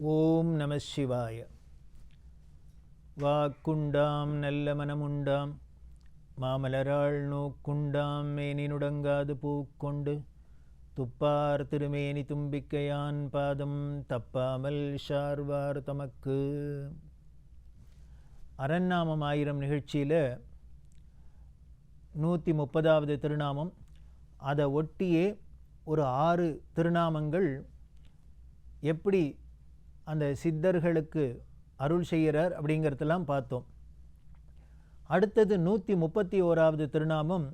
ஓம் நம சிவாய. வாக்குண்டாம் நல்ல மனமுண்டாம். மாமலராள் நோக்குண்டாம் மேனி நுடங்காது பூக்கொண்டு. துப்பார் திருமேனி தும்பிக்கையான் பாதம் தப்பாமல் ஷார்வார் தமக்கு. அரண்நாமம் ஆயிரம் நிகழ்ச்சியில் நூற்றி முப்பதாவது திருநாமம். அதை ஒட்டியே ஒரு ஆறு திருநாமங்கள் எப்படி அந்த சித்தர்களுக்கு அருள் செய்கிறார் அப்படிங்கிறதெல்லாம் பார்த்தோம். அடுத்தது நூற்றி முப்பத்தி ஓராவது திருநாமம்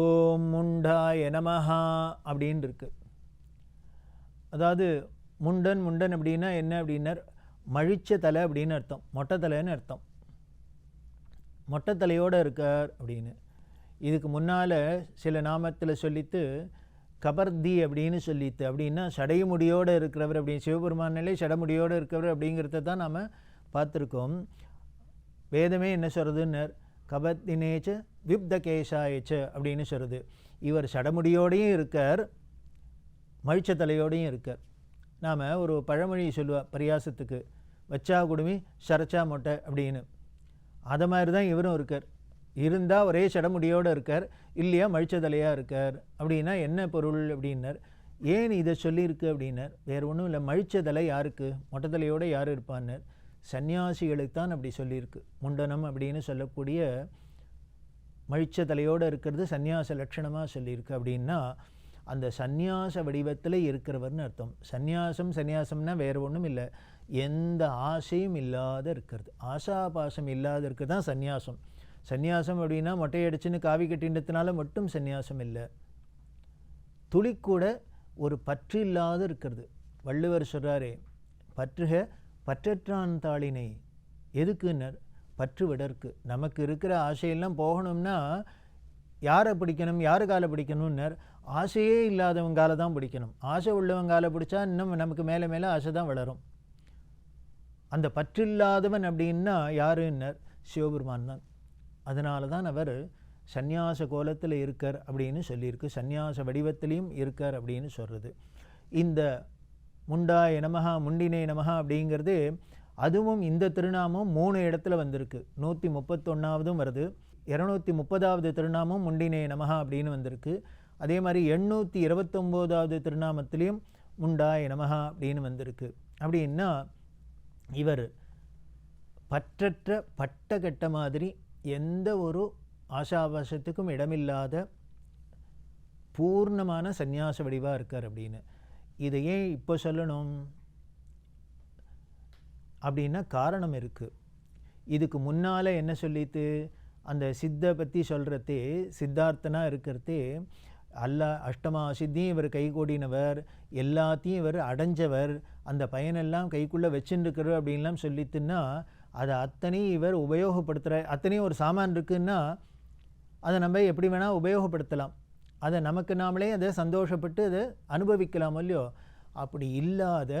ஓம் முண்டாய நமஹா அப்படின்னு இருக்கு. அதாவது முண்டன் முண்டன் அப்படின்னா என்ன அப்படின்னா மழிச்ச தலை அப்படின்னு அர்த்தம் மொட்டை தலைன்னு அர்த்தம். மொட்டை தலையோடு இருக்கார் அப்படின்னு. இதுக்கு முன்னால் சில நாமத்தில் சொல்லித்து கபர்தி அப்படின்னு சொல்லித்து அப்படின்னா சடைமுடியோடு இருக்கிறவர் அப்படின்னு சிவபெருமானிலே சடமுடியோடு இருக்கிறவர் அப்படிங்கிறத தான் நாம் பார்த்துருக்கோம். வேதமே என்ன சொல்கிறதுன்னு கபத்தினேச்ச விப்த கேசாயச்ச அப்படின்னு சொல்கிறது இவர் சடமுடியோடையும் இருக்கார் மழிச்ச தலையோடையும் இருக்கார். நாம் ஒரு பழமொழி சொல்லுவார் பரியாசத்துக்கு வச்சா குடுமி சரச்சா மொட்டை அப்படின்னு. அதை மாதிரி தான் இவரும் இருக்கார். இருந்தால் ஒரே சடமுடியோடு இருக்கார் இல்லையா மழிச்சதலையாக இருக்கார். அப்படின்னா என்ன பொருள் அப்படின்னார். ஏன் இதை சொல்லியிருக்கு அப்படின்னார். வேறு ஒன்றும் இல்லை மழிச்சதலை யாருக்கு? மொட்டத்தலையோடு யார் இருப்பான்னர். சன்னியாசிகளுக்கு தான் அப்படி சொல்லியிருக்கு. முண்டனம் அப்படின்னு சொல்லக்கூடிய மழிச்ச தலையோடு இருக்கிறது சந்நியாச லட்சணமாக சொல்லியிருக்கு அப்படின்னா அந்த சந்நியாச வடிவத்தில் இருக்கிறவர்னு அர்த்தம். சந்நியாசம் சந்நியாசம்னா வேறு ஒன்றும் இல்லை. எந்த ஆசையும் இல்லாத இருக்கிறது. ஆசாபாசம் இல்லாத இருக்கிறது தான் சந்நியாசம் சந்நியாசம் அப்படின்னா மொட்டையடிச்சுன்னு காவி கட்டின்றதுனால மட்டும் சந்நியாசம் இல்லை. துளிக்கூட ஒரு பற்று இல்லாத இருக்கிறது. வள்ளுவர் சொல்கிறாரே பற்றுக பற்றற்றான் தாளினை. எதுக்குன்னர்? பற்று விடற்கு. நமக்கு இருக்கிற ஆசையெல்லாம் போகணும்னா யாரை பிடிக்கணும்? யாரு காலை பிடிக்கணும்னர்? ஆசையே இல்லாதவங்க காலை தான் பிடிக்கணும். ஆசை உள்ளவங்க காலை பிடிச்சா இன்னும் நமக்கு மேலே மேலே ஆசை தான் வளரும். அந்த பற்றில்லாதவன் அப்படின்னா யாருன்னர்? சிவபெருமான் தான். அதனால தான் அவர் சந்நியாச கோலத்தில் இருக்கார் அப்படின்னு சொல்லியிருக்கு. சந்நியாச வடிவத்திலையும் இருக்கார் அப்படின்னு சொல்கிறது இந்த முண்டாய நமகா முண்டினே நமகா அப்படிங்கிறது அதுவும் இந்த திருநாமம் மூணு இடத்துல வந்திருக்கு. நூற்றி முப்பத்தொன்னாவதும் வருது. இரநூத்தி முப்பதாவது திருநாமம் முண்டினே நமகா அப்படின்னு வந்திருக்கு. அதே மாதிரி எண்ணூற்றி இருபத்தொம்போதாவது திருநாமத்திலையும் முண்டாய நமகா அப்படின்னு வந்திருக்கு. அப்படின்னா இவர் பற்றற்ற பட்ட கட்ட மாதிரி எந்த ஒரு ஆசாபாசத்துக்கும் இடமில்லாத பூர்ணமான சந்நியாச வடிவாக இருக்கார் அப்படின்னு. இதை ஏன் இப்போ சொல்லணும்? அப்படின்னா காரணம் இருக்குது இதுக்கு முன்னால் என்ன சொல்லிட்டு அந்த சித்தை பற்றி சொல்கிறதே சித்தார்த்தனாக இருக்கிறதே அல்ல அஷ்டமா சித்தியும் இவர் கைகூடினவர் எல்லாத்தையும் இவர் அடைஞ்சவர் அந்த பயனெல்லாம் கைக்குள்ளே வச்சுருக்கிறவர் அப்படின்லாம் சொல்லிட்டுன்னா அதை அத்தனையும் இவர் உபயோகப்படுத்துகிற அத்தனையும் ஒரு சாமான் இருக்குன்னா அதை நம்ம எப்படி வேணால் உபயோகப்படுத்தலாம். அதை நமக்கு நாமளே அதை சந்தோஷப்பட்டு அதை அனுபவிக்கலாம் இல்லையோ? அப்படி இல்லாத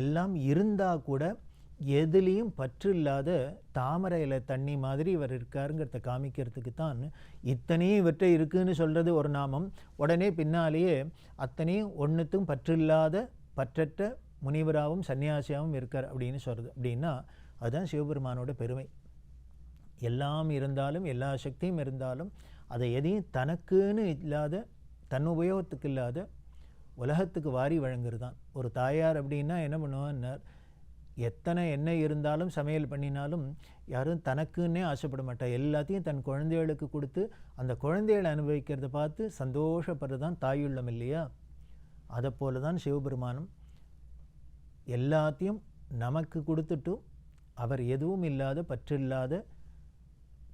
எல்லாம் இருந்தால் கூட எதுலேயும் பற்று இல்லாத தாமரையில் தண்ணி மாதிரி இவர் இருக்காருங்கிறத காமிக்கிறதுக்கு தான் இத்தனையும் இவற்றை இருக்குதுன்னு சொல்கிறது ஒரு நாமம். உடனே பின்னாலேயே அத்தனையும் ஒன்றுத்தும் பற்றில்லாத பற்றற்ற முனிவராகவும் சன்னியாசியாகவும் இருக்கார் அப்படின்னு சொல்கிறது அப்படின்னா அதுதான் சிவபெருமானோட பெருமை. எல்லாம் இருந்தாலும் எல்லா சக்தியும் இருந்தாலும் அதை எதையும் தனக்குன்னு இல்லாத தன் உபயோகத்துக்கு இல்லாத உலகத்துக்கு வாரி வழங்குறது தான் ஒரு தாயார் அப்படின்னா என்ன பண்ணுவான்னார் எத்தனை எண்ணெய் இருந்தாலும் சமையல் பண்ணினாலும் யாரும் தனக்குன்னே ஆசைப்பட மாட்டா எல்லாத்தையும் தன் குழந்தைகளுக்கு கொடுத்து அந்த குழந்தைகளை அனுபவிக்கிறத பார்த்து சந்தோஷப்படுறது தான் தாயுள்ளம் இல்லையா? அதை போல தான் சிவபெருமானம் எல்லாத்தையும் நமக்கு கொடுத்துட்டும் அவர் எதுவும் இல்லாத பற்றில்லாத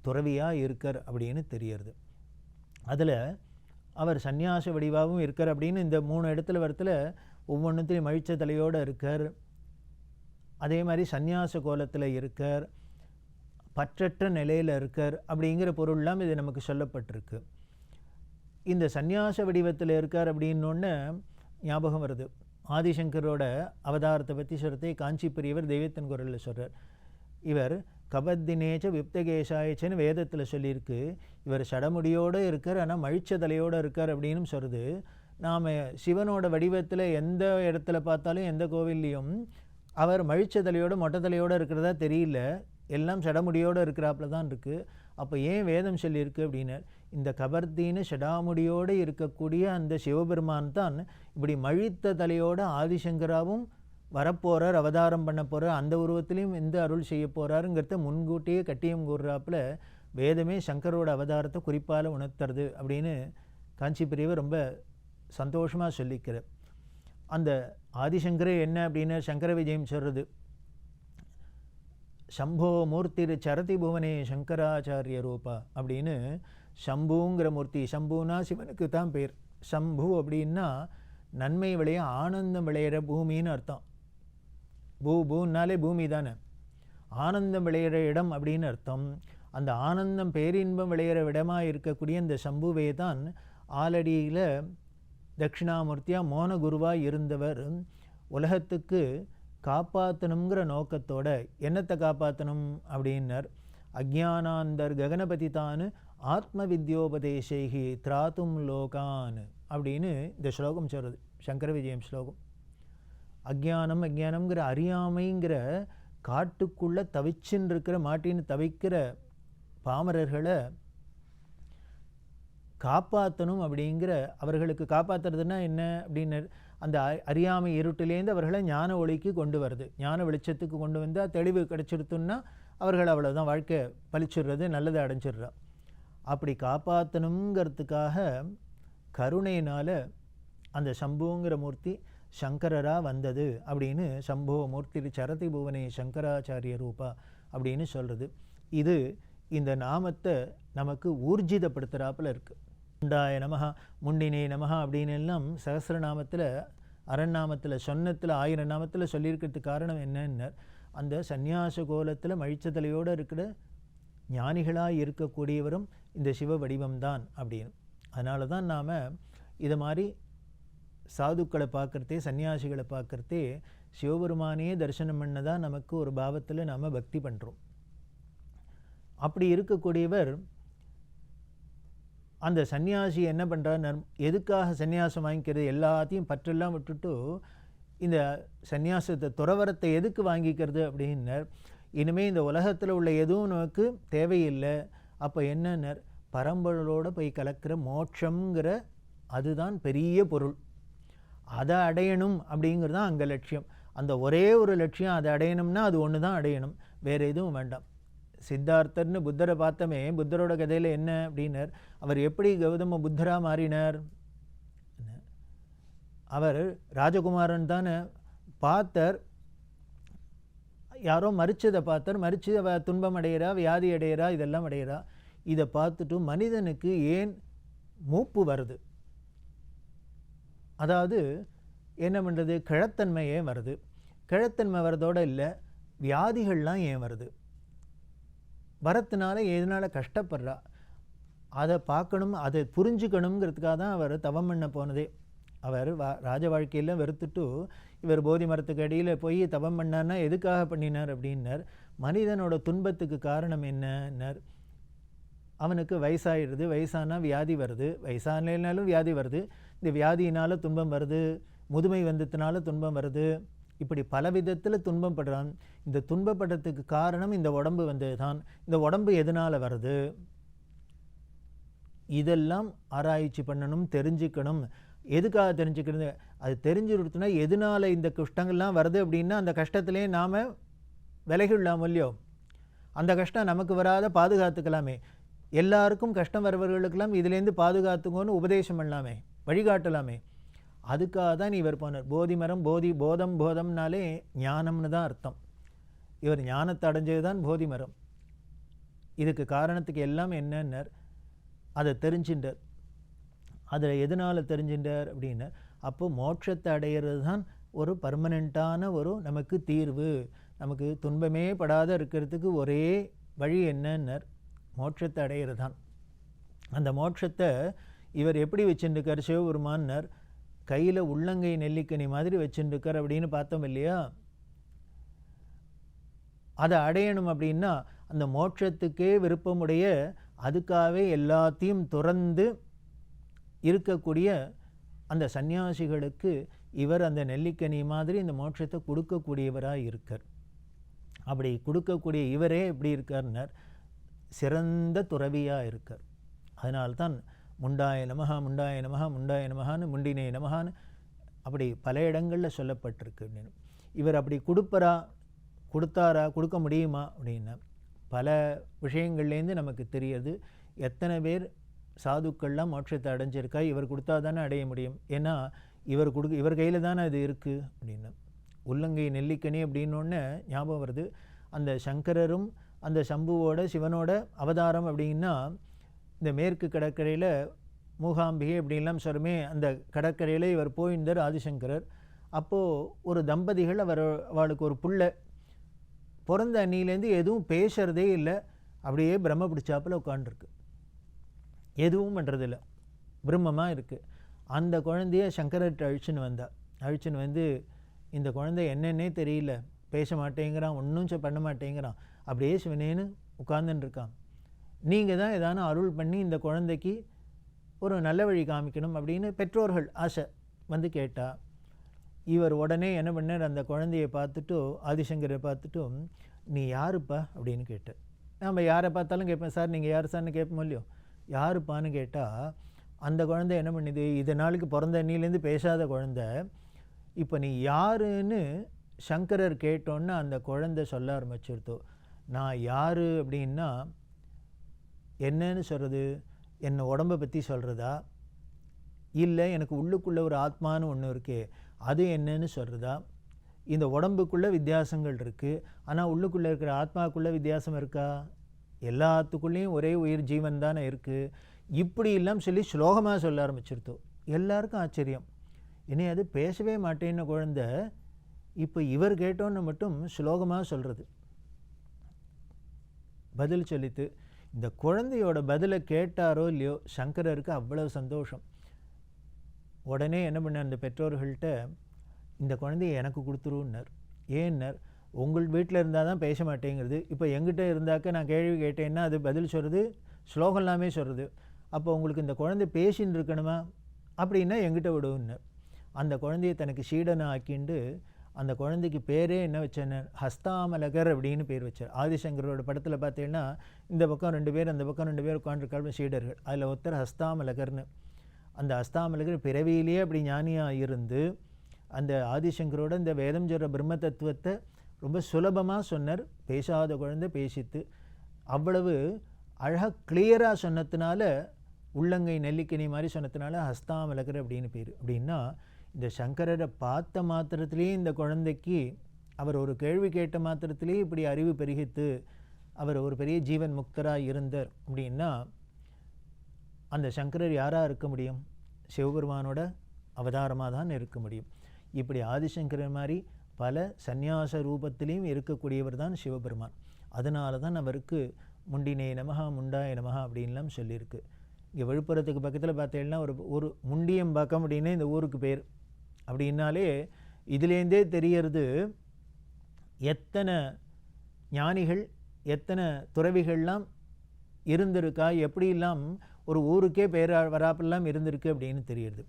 துறவியாக இருக்கார் அப்படின்னு தெரியறது. அதில் அவர் சந்நியாச வடிவாகவும் இருக்கார் அப்படின்னு இந்த மூணு இடத்துல வரத்தில் ஒவ்வொன்றுத்தையும் மழிச்ச தலையோடு இருக்கார். அதே மாதிரி சந்நியாச கோலத்தில் இருக்கார். பற்றற்ற நிலையில் இருக்கார் அப்படிங்கிற பொருள்லாம் இது நமக்கு சொல்லப்பட்டிருக்கு. இந்த சந்நியாச வடிவத்தில் இருக்கார் அப்படின்னொன்று ஞாபகம் வருது. ஆதிசங்கரோட அவதாரத்தை பற்றி சொல்கிறதே காஞ்சி பெரியவர் தெய்வத்தின் குரலில் சொல்கிறார் இவர் கபத்தினேச்ச விப்தகேசாயச்சன்னு வேதத்தில் சொல்லியிருக்கு இவர் சடமுடியோடு இருக்கார் ஆனால் மழிச்ச தலையோடு இருக்கார் அப்படின்னு சொல்கிறது நாம் சிவனோட வடிவத்தில் எந்த இடத்துல பார்த்தாலும் எந்த கோவில்லையும் அவர் மழிச்ச தலையோடு மொட்டை தலையோடு இருக்கிறதா தெரியல. எல்லாம் சடமுடியோடு இருக்கிறாப்புல தான் இருக்குது அப்போ ஏன் வேதம் சொல்லியிருக்கு அப்படின்னு? இந்த கபர்த்தின்னு ஷடாமுடியோடு இருக்கக்கூடிய அந்த சிவபெருமான் தான் இப்படி மழித்த தலையோடு ஆதிசங்கராவும் வரப்போகிறார் அவதாரம் பண்ண போகிறார் அந்த உருவத்திலையும் எந்த அருள் செய்ய போகிறாருங்கிறத முன்கூட்டியே கட்டியம் கூறுறாப்புல வேதமே சங்கரோட அவதாரத்தை குறிப்பால் உணர்த்துறது அப்படின்னு காஞ்சி பெரியவர் ரொம்ப சந்தோஷமாக சொல்லிக்கிறார் அந்த ஆதிசங்கரே என்ன அப்படின்னு சங்கர விஜயம் சொல்கிறது சம்போ மூர்த்திரு சரதி புவனே சங்கராச்சாரிய ரூபா அப்படின்னு சம்புங்கிற மூர்த்தி சம்புனா சிவனுக்கு தான் பேர். சம்பு அப்படின்னா நன்மை விளைய ஆனந்தம் விளையிற பூமின்னு அர்த்தம். பூ பூன்னாலே பூமி தானே. ஆனந்தம் விளையிற இடம் அப்படின்னு அர்த்தம். அந்த ஆனந்தம் பேரின்பம் விளையிற இடமாக இருக்கக்கூடிய இந்த சம்புவே தான் ஆலடியில் தட்சிணாமூர்த்தியாக மோன குருவாக இருந்தவர். உலகத்துக்கு காப்பாற்றணுங்கிற நோக்கத்தோட என்னத்தை காப்பாற்றணும் அப்படின்னர். அஜானாந்தர் ககனபதி தான் ஆத்ம வித்யோபதேசைகி திராத்தும் லோகான் அப்படின்னு இந்த ஸ்லோகம் சொல்கிறது சங்கர விஜயம் ஸ்லோகம். அஜ்ஞானம் அஜ்ஞானம்ங்கிற அறியாமைங்கிற காட்டுக்குள்ளே தவிச்சுன்னு இருக்கிற மாட்டின்னு தவிக்கிற பாமரர்களை காப்பாற்றணும் அப்படிங்கிற அவர்களுக்கு காப்பாற்றுறதுன்னா என்ன அப்படின்னு அந்த அறியாமை இருட்டிலேருந்து அவர்களை ஞான ஒளிக்கு கொண்டு வருது. ஞான வெளிச்சத்துக்கு கொண்டு வந்தால் தெளிவு கிடச்சிருத்துன்னா அவர்கள் அவ்வளோதான் வாழ்க்கை பழிச்சிடுறது நல்லதை அடைஞ்சிடுறா. அப்படி காப்பாற்றணுங்கிறதுக்காக கருணையினால் அந்த சம்புங்கிற மூர்த்தி சங்கரராக வந்தது அப்படின்னு சம்போ மூர்த்தி சரதி புவனே சங்கராச்சாரிய ரூபா அப்படின்னு சொல்கிறது இது இந்த நாமத்தை நமக்கு ஊர்ஜிதப்படுத்துகிறாப்புல இருக்குது முண்டாய நமகா முண்டினே நமகா அப்படின்னு எல்லாம் சகசிரநாமத்தில் அரண்நாமத்தில் சொன்னத்தில் ஆயிரம் நாமத்தில் சொல்லியிருக்கிறதுக்கு காரணம் என்னன்னு அந்த சந்நியாச கோலத்தில் மழிச்சதலையோடு இருக்கிற ஞானிகளாக இருக்கக்கூடியவரும் இந்த சிவ வடிவம்தான் அப்படின்னு. அதனால தான் நாம் இதை மாதிரி சாதுக்களை பார்க்குறதே சன்னியாசிகளை பார்க்குறதே சிவபெருமானையே தரிசனம் பண்ணதான் நமக்கு ஒரு பாவத்தில் நாம் பக்தி பண்ணுறோம் அப்படி இருக்கக்கூடியவர் அந்த சன்னியாசி என்ன பண்ணுறார் எதுக்காக சன்னியாசம் வாங்கிக்கிறது? எல்லாத்தையும் பற்றெல்லாம் விட்டுட்டு இந்த சந்நியாசத்தை துறவரத்தை எதுக்கு வாங்கிக்கிறது அப்படின்னர். இனிமேல் இந்த உலகத்தில் உள்ள எதுவும் நமக்கு தேவையில்லை. அப்போ என்னன்னர்? பரம்பொருளோடு போய் கலக்கிற மோட்சங்கிற அதுதான் பெரிய பொருள். அதை அடையணும் அப்படிங்கிறது தான் அங்கே லட்சியம். அந்த ஒரே ஒரு லட்சியம் அதை அடையணும்னா அது ஒன்று தான் அடையணும். வேறு எதுவும் வேண்டாம். சித்தார்த்தர்னு புத்தரை பார்த்தமே புத்தரோட கதையில் என்ன அப்படின்னார்? அவர் எப்படி கௌதம புத்தராக மாறினார்? அவர் ராஜகுமாரன் தானே பார்த்தார். யாரோ மறிச்சதை பார்த்தார். மறித்து அவ துன்பம் அடைகிறா வியாதி அடையிறா இதெல்லாம் அடையிறா. இதை பார்த்துட்டு மனிதனுக்கு ஏன் மூப்பு வருது? அதாவது என்ன பண்ணுறது கிழத்தன்மை ஏன் வருது? கிழத்தன்மை வரதோட இல்லை வியாதிகள்லாம் ஏன் வருது? வரத்துனால எதனால கஷ்டப்படுறா? அதை பார்க்கணும் அதை புரிஞ்சுக்கணுங்கிறதுக்காக தான் அவர் தவம் பண்ண போனதே. அவர் வா ராஜ வாழ்க்கையில் வெறுத்துட்டு இவர் போதி மரத்துக்கு அடியில் போய் தவம் பண்ணார்னா எதுக்காக பண்ணினார் அப்படின்னார். மனிதனோட துன்பத்துக்கு காரணம் என்னன்னார்? அவனுக்கு வயசாகிடுது வயசானால் வியாதி வருது வயசானாலும் வியாதி வருது இந்த வியாதியினால் துன்பம் வருது முதுமை வந்ததுனால துன்பம் வருது இப்படி பல விதத்தில் துன்பம் படுறான். இந்த துன்பப்படுறதுக்கு காரணம் இந்த உடம்பு வந்தது தான் இந்த உடம்பு எதனால் வருது? இதெல்லாம் ஆராய்ச்சி பண்ணணும் தெரிஞ்சுக்கணும். எதுக்காக தெரிஞ்சுக்கிறது? அது தெரிஞ்சுருத்துனா எதனால் இந்த கஷ்டங்கள்லாம் வருது அப்படின்னா அந்த கஷ்டத்திலே நாம் விலகிடலாம் இல்லையோ? அந்த கஷ்டம் நமக்கு வராத பாதுகாத்துக்கலாமே. எல்லாருக்கும் கஷ்டம் வரவர்களுக்கெல்லாம் இதுலேருந்து பாதுகாத்துக்கோன்னு உபதேசம் பண்ணலாமே. வழிகாட்டலாமே. அதுக்காக தான் இவர் போனார் போதி மரம் போதி போதம் போதம்னாலே ஞானம்னு தான் அர்த்தம். இவர் ஞானத்தை அடைஞ்சது தான் போதி மரம். இதுக்கு காரணத்துக்கு எல்லாம் என்னன்னார்? அதை தெரிஞ்சின்றார். அதில் எதனால் தெரிஞ்சின்றார் அப்படின்னா அப்போ மோட்சத்தை அடையிறது தான் ஒரு பர்மனெண்ட்டான ஒரு நமக்கு தீர்வு. நமக்கு துன்பமே படாத இருக்கிறதுக்கு ஒரே வழி என்னன்னர்? மோட்சத்தை அடையிறது தான். அந்த மோட்சத்தை இவர் எப்படி வச்சுருக்கார் சிவபெருமான்னர் கையில் உள்ளங்கை நெல்லிக்கனி மாதிரி வச்சுருக்கார் அப்படின்னு பார்த்தோம் இல்லையா? அதை அடையணும் அப்படின்னா அந்த மோட்சத்துக்கே விருப்பமுடைய அதுக்காகவே எல்லாத்தையும் துறந்து இருக்கக்கூடிய அந்த சந்நியாசிகளுக்கு இவர் அந்த நெல்லிக்கனி மாதிரி இந்த மோட்சத்தை கொடுக்கக்கூடியவராக இருக்கார். அப்படி கொடுக்கக்கூடிய இவரே எப்படி இருக்கார்னார்? சிறந்த துறவியாக இருக்கார். அதனால்தான் முண்டாய நமஹா முண்டாய நமஹா முண்டாய நமஹான்னு முண்டினே நமஹான்னு அப்படி பல இடங்களில் சொல்லப்பட்டிருக்கு அப்படின்னு. இவர் அப்படி கொடுப்பரா கொடுத்தாரா கொடுக்க முடியுமா அப்படின்னா பல விஷயங்கள்லேருந்து நமக்கு தெரியுது. எத்தனை பேர் சாதுக்கள்லாம் மோட்சத்தை அடைஞ்சிருக்கா இவர் கொடுத்தா தானே அடைய முடியும். ஏன்னா இவர் கொடுக்க இவர் கையில் தானே அது இருக்குது அப்படின்னு. உள்ளங்கை நெல்லிக்கனி அப்படின்னோடனே ஞாபகம் வருது. அந்த சங்கரரும் அந்த சம்புவோட சிவனோட அவதாரம் அப்படின்னா இந்த மேற்கு கடற்கரையில் மூகாம்பிகை அப்படின்லாம் சொல்லுமே அந்த கடற்கரையில் இவர் போயிருந்தார் ஆதிசங்கரர். அப்போது ஒரு தம்பதிகள் அவர் அவளுக்கு ஒரு புள்ள. பிறந்த அன்னிலேருந்து எதுவும் பேசுகிறதே இல்லை. அப்படியே பிரம்ம பிடிச்சாப்பில் உட்காண்டிருக்கு எதுவும் பண்ணுறதில்ல பிரம்மமாக இருக்குது அந்த குழந்தைய சங்கரர்கிட்ட அழிச்சுன்னு வந்தா. அழிச்சுன்னு வந்து இந்த குழந்தை என்னென்னே தெரியல. பேச மாட்டேங்கிறான் ஒன்றும் பண்ண மாட்டேங்கிறான். அப்படியே சிவனேன்னு உட்கார்ந்துன்னு இருக்கான். நீங்கள் தான் ஏதான அருள் பண்ணி இந்த குழந்தைக்கு ஒரு நல்ல வழி காமிக்கணும் அப்படின்னு பெற்றோர்கள் ஆசை வந்து கேட்டால் இவர் உடனே என்ன பண்ணார்? அந்த குழந்தையை பார்த்துட்டு ஆதிசங்கரை பார்த்துட்டு நீ யாருப்பா? அப்படின்னு கேட்டார் நம்ம யாரை பார்த்தாலும் கேட்பேன் சார் நீங்கள் யார் சார்னு கேட்போம் இல்லையோ? யாருப்பான்னு கேட்டால் அந்த குழந்தை என்ன பண்ணுது? இது நாளுக்கு பிறந்த அண்ணிலேருந்து பேசாத குழந்தை. இப்போ நீ யாருன்னு சங்கரர் கேட்டோன்னு அந்த குழந்தை சொல்ல ஆரம்பிச்சிருத்தோ நான் யார் அப்படின்னா என்னன்னு சொல்கிறது என்னை உடம்பை பற்றி சொல்கிறதா இல்லை எனக்கு உள்ளுக்குள்ளே ஒரு ஆத்மான்னு ஒன்று இருக்கே அது என்னன்னு சொல்கிறதா இந்த உடம்புக்குள்ளே வித்தியாசங்கள் இருக்குது ஆனால் உள்ளுக்குள்ளே இருக்கிற ஆத்மாக்குள்ளே வித்தியாசம் இருக்கா? எல்லாத்துக்குள்ளேயும் ஒரே உயிர் ஜீவன் தானே இருக்குது இப்படி எல்லாம் சொல்லி ஸ்லோகமாக சொல்ல ஆரம்பிச்சிருத்தோம் எல்லாருக்கும் ஆச்சரியம். இனி அது பேசவே மாட்டேன்னு குழந்தை இப்போ இவர் கேட்டோன்னு மட்டும் ஸ்லோகமாக சொல்கிறது பதில் சொல்லித்து இந்த குழந்தையோட பதிலை கேட்டாரோ இல்லையோ சங்கரருக்கு அவ்வளவு சந்தோஷம். உடனே என்ன பண்ணார் அந்த பெற்றோர்கள்ட்ட இந்த குழந்தைய எனக்கு கொடுத்துருன்னார். ஏன்னார்? உங்கள் வீட்டில் இருந்தால் தான் பேச மாட்டேங்கிறது. இப்போ எங்கிட்ட இருந்தாக்க நான் கேள்வி கேட்டேன்னா அது பதில் சொல்கிறது ஸ்லோகம் எல்லாமே சொல்கிறது அப்போ உங்களுக்கு இந்த குழந்தை பேசின்னு இருக்கணுமா? அப்படின்னா எங்கிட்ட விடுன்னார். அந்த குழந்தைய தனக்கு சீடனை ஆக்கிண்டு அந்த குழந்தைக்கு பேரே என்ன வச்சேன்னு ஹஸ்தாமலகர் அப்படின்னு பேர் வச்சார். ஆதிசங்கரோட படத்தில் பார்த்தீங்கன்னா இந்த பக்கம் ரெண்டு பேர் அந்த பக்கம் ரெண்டு பேர் உட்காந்துருக்காங்க சீடர்கள். அதில் ஒருத்தர் ஹஸ்தாமலகர்னு. அந்த ஹஸ்தாமலகர் பிறவியிலேயே அப்படி ஞானியாக இருந்து அந்த ஆதிசங்கரோட இந்த வேதம் சொல்கிற பிரம்ம தத்துவத்தை ரொம்ப சுலபமாக சொன்னார். பேசாத குழந்தை பேசித்து. அவ்வளவு அழகாக கிளியராக சொன்னதுனால உள்ளங்கை நெல்லிக்கனி மாதிரி சொன்னதுனால ஹஸ்தாமலகர் அப்படின்னு பேர். அப்படின்னா இந்த சங்கரரை பார்த்த மாத்திரத்திலேயே இந்த குழந்தைக்கு அவர் ஒரு கேள்வி கேட்ட மாத்திரத்திலேயே இப்படி அறிவு பெருகித்து அவர் ஒரு பெரிய ஜீவன் முக்தராக இருந்தார். அப்படின்னா அந்த சங்கரர் யாராக இருக்க முடியும்? சிவபெருமானோட அவதாரமாக தான் இருக்க முடியும். இப்படி ஆதிசங்கரர் மாதிரி பல சந்நியாச ரூபத்திலையும் இருக்கக்கூடியவர் தான் சிவபெருமான். அதனால தான் அவருக்கு முண்டினே நமஹா முண்டாய நமகா அப்படின்லாம் சொல்லியிருக்கு. இங்கே விழுப்புரத்துக்கு பக்கத்தில் பார்த்தீங்கன்னா ஒரு ஒரு முண்டியம்பாக்கம் அப்படின்னு இந்த ஊருக்கு பேர். அப்படின்னாலே இதுலேருந்தே தெரியறது எத்தனை ஞானிகள் எத்தனை துறவிகள்லாம் இருந்திருக்கா எப்படியெல்லாம் ஒரு ஊருக்கே பேரா வராப்பெல்லாம் இருந்திருக்கு அப்படின்னு தெரியுது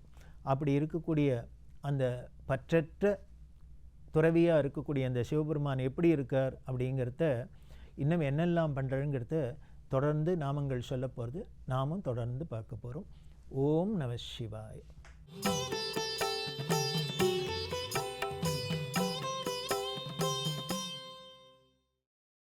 அப்படி இருக்கக்கூடிய அந்த பற்றற்ற துறவியாக இருக்கக்கூடிய அந்த சிவபெருமான் எப்படி இருக்கார் அப்படிங்கிறத இன்னும் என்னெல்லாம் பண்ணுறங்கிறத தொடர்ந்து நாமங்கள் சொல்ல போகிறது. நாமும் தொடர்ந்து பார்க்க போகிறோம். ஓம் நம சிவாய.